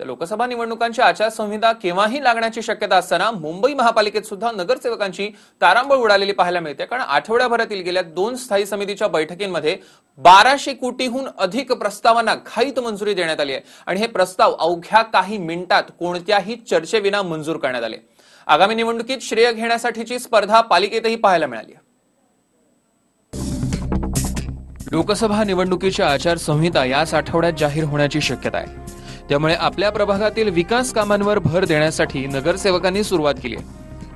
तर लोकसभा निवडणुकांची आचारसंहिता केव्हाही लागण्याची शक्यता असताना मुंबई महापालिकेत सुद्धा नगरसेवकांची तारांबळ उडालेली पाहायला मिळते. कारण आठवड्याभरातील गेल्या दोन स्थायी समितीच्या बैठकींमध्ये बाराशे कोटीहून अधिक प्रस्तावांना घाईत मंजुरी देण्यात आली आहे. आणि हे प्रस्ताव अवघ्या काही मिनिटात कोणत्याही चर्चेविना मंजूर करण्यात आले. आगामी निवडणुकीत श्रेय घेण्यासाठीची स्पर्धा पालिकेतही पाहायला मिळाली आहे. लोकसभा निवडणुकीच्या आचारसंहिता याच आठवड्यात जाहीर होण्याची शक्यता आहे. त्यामुळे आपल्या प्रभागातील विकास कामांवर भर देण्यासाठी नगरसेवकांनी सुरुवात केली आहे.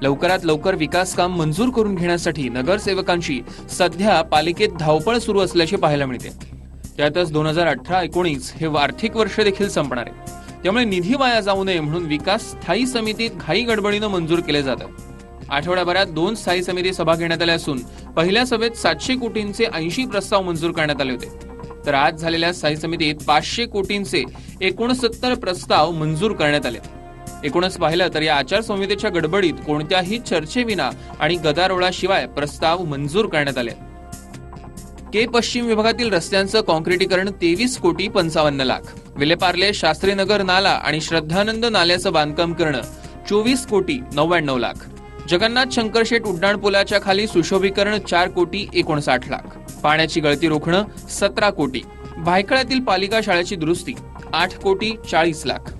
लवकरात लवकर विकास काम मंजूर करून घेण्यासाठी नगरसेवकांची सध्या पालिकेत धावपळ सुरू असल्याचे पाहायला मिळते. त्यातच दोन हजार अठरा एकोणीस हे आर्थिक वर्ष देखील संपणार आहे. त्यामुळे निधी वाया जाऊ नये म्हणून विकास स्थायी समितीत घाई गडबडीनं मंजूर केले जात आठवड्याभरात दोन स्थायी समिती सभा घेण्यात आल्या असून पहिल्या सभेत सातशे कोटींचे ऐंशी प्रस्ताव मंजूर करण्यात आले होते. तर आज झालेल्या स्थायी समितीत पाचशे कोटींचे एकोणसत्तर प्रस्ताव मंजूर करण्यात आले. एकूणच पाहिलं तर या आचारसंहितेच्या गडबडीत कोणत्याही चर्चेविना आणि गदारोळाशिवाय प्रस्ताव मंजूर करण्यात आले. के पश्चिम विभागातील रस्त्यांचं कॉन्क्रिटीकरण तेवीस कोटी पंचावन्न लाख. विलेपार्ले शास्त्रीनगर नाला आणि श्रद्धानंद नाल्याचं बांधकाम करणं चोवीस कोटी नव्याण्णव लाख. जगन्नाथ शंकरशेठ उड्डाण पुलाच्या खाली सुशोभीकरण चार कोटी एकोणसाठ लाख. पाण्याची गळती रोखणं सतरा कोटी. भायखळ्यातील पालिका शाळेची दुरुस्ती आठ कोटी चाळीस लाख.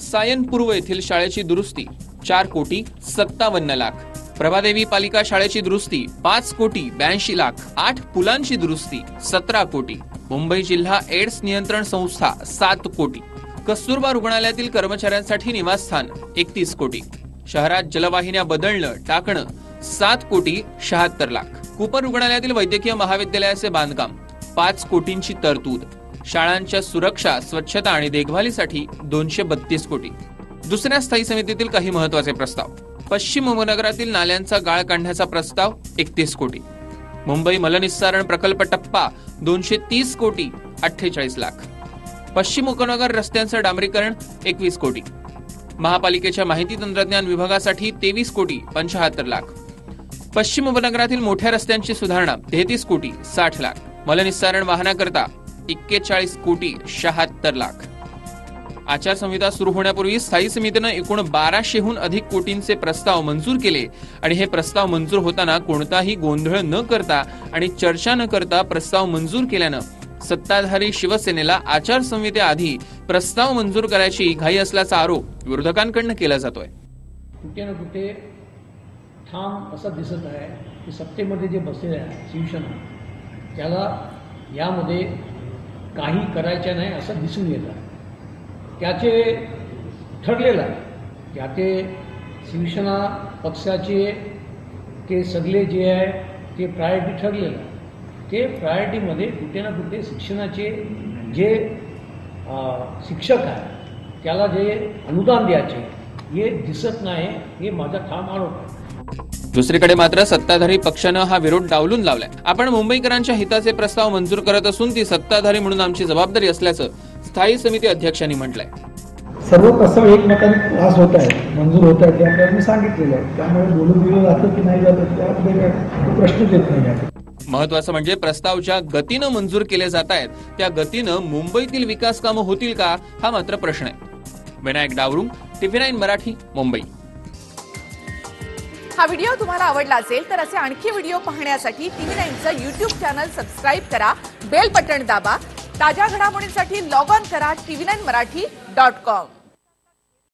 सायन पूर्व येथील शाळेची दुरुस्ती चार कोटी सत्तावन्न लाख. प्रभादेवी पालिका शाळेची दुरुस्ती पाच कोटी ब्याऐंशी लाख. आठ पुलांची दुरुस्ती सतरा कोटी. मुंबई जिल्हा एड्स नियंत्रण संस्था सात कोटी. कस्तुरबा रुग्णालयातील कर्मचाऱ्यांसाठी निवासस्थान एकतीस कोटी. शहरात जलवाहिन्या बदलणं टाकणं सात कोटी शहात्तर लाख. कुपर रुग्णालयातील वैद्यकीय महाविद्यालयाचे बांधकाम पाच कोटींची तरतूद. शाळांच्या सुरक्षा स्वच्छता आणि देखभालीसाठी दोनशे बत्तीस कोटी. दुसऱ्या स्थायी समितीतील काही महत्त्वाचे प्रस्ताव. पश्चिम उपनगरातील नाल्यांचा गाळ काढण्याचा प्रस्ताव एकतीस कोटी. मुंबई मलनिस्सारण प्रकल्प टप्पा दोनशे तीस कोटी अठ्ठेचाळीस लाख. पश्चिम उपनगर रस्त्यांचं डांबरीकरण एकवीस कोटी. महापालिकेच्या माहिती तंत्रज्ञान विभागासाठी तेवीस कोटी पंचाहत्तर लाख. पश्चिम उपनगरातील मोठ्या रस्त्यांची सुधारणा तेहतीस कोटी साठ लाख. मलनिस्सारण वाहनाकरता एक्केचाळीस कोटी शहात्तर लाख. आचारसंहिता सुरू होण्यापूर्वी स्थायी समितीनं एकूण बाराशेहून अधिक कोटींचे प्रस्ताव मंजूर केले आणि हे प्रस्ताव मंजूर होताना कोणताही गोंधळ न करता आणि चर्चा न करता प्रस्ताव मंजूर केल्यानं सत्ताधारी शिवसेनेला आचारसंहितेआधी प्रस्ताव मंजूर करायची घाई असल्याचा आरोप विरोधकांकडनं केला जातोय. कुठे ना कुठे ठाम असं दिसत आहे की सत्तेमध्ये जे बसलेले आहे शिवसेना त्याला यामध्ये काही करायचं नाही असं दिसून येत आहे. त्याचे ठरलेलं आहे त्याचे शिवसेना पक्षाचे ते सगळे जे आहे ते प्रायोरिटी ठरलेलं आहे. ते प्रायोरिटीमध्ये कुठे ना कुठे शिक्षणाचे जे शिक्षक आहे त्याला जे अनुदान द्यायचे हे दिसत नाही हे माझा ठाम आरोप आहे दुसरीकडे मात्र सत्ताधारी पक्षानं हा विरोध डावलून लावलाय. आपण मुंबईकरांच्या हिताचे प्रस्ताव मंजूर करत असून ती सत्ताधारी म्हणून आमची जबाबदारी असल्याचं स्थायी समिती अध्यक्षांनी म्हटलंय. सर्व प्रस्ताव एकमताने पास होत आहेत मंजूर होत आहेत ते आपल्याला मी सांगितलेलं आहे. त्यामुळे बोलून दिलं जातं की नाही जातं त्यामध्ये काय तो प्रश्नच येत नाही आहे महत्वाचं म्हणजे प्रस्ताव ज्या गतीनं मंजूर केले जात आहेत. त्या गतीनं मुंबईतील विकास कामं होतील का? हा मात्र प्रश्न आहे. Vinayak Dawrung TV nine Marathi Mumbai. हा व्हिडिओ तुम्हाला आवडला असेल तर असे आणखी व्हिडिओ पाहण्यासाठी टीव्ही नाईनचं युट्यूब चॅनल सबस्क्राईब करा बेल बटन दाबा ताज्या घडामोडींसाठी लॉग ऑन करा TV nine Marathi dot com.